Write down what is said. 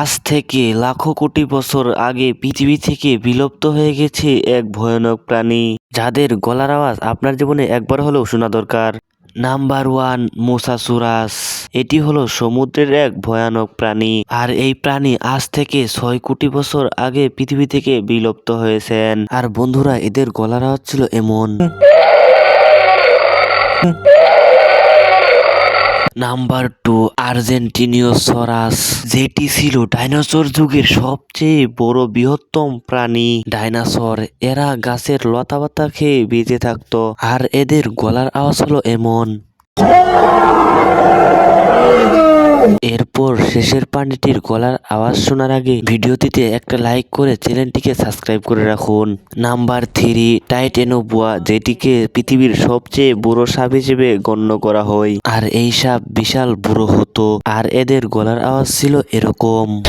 আজ থেকে লাখো কোটি বছর আগে পৃথিবী থেকে বিলুপ্ত হয়ে গেছে এক ভয়ানক প্রাণী, যাদের গলার আওয়াজ আপনার জীবনে একবার হলেও শোনা দরকার। Number one mosasaurus. এটি হলো সমুদ্রের এক ভয়ানক প্রাণী, আর এই প্রাণী আজ থেকে ছয় কোটি বছর আগে পৃথিবী থেকে বিলুপ্ত হয়েছেন। আর বন্ধুরা, এদের গলার আওয়াজ ছিল এমন। নাম্বার টু, আর্জেন্টিনীয় সরাস যেটি ছিল ডাইনোসর যুগের সবচেয়ে বড় বৃহত্তম প্রাণী। ডাইনোসর এরা গাছের লতাপাতা খেয়ে বেঁচে থাকতো, আর এদের গলার আওয়াজ হলো এমন। এরপর শেষের প্রাণীটির গলার আওয়াজ শোনার আগে ভিডিওটিতে একটা লাইক করে চ্যানেলটিকে সাবস্ক্রাইব করে রাখুন। নাম্বার থ্রি, টাইট টাইটেনোবুয়া যেটিকে পৃথিবীর সবচেয়ে বুড়ো সাপ হিসেবে গণ্য করা হয়। আর এই সাপ বিশাল বুড়ো হতো, আর এদের গলার আওয়াজ ছিল এরকম।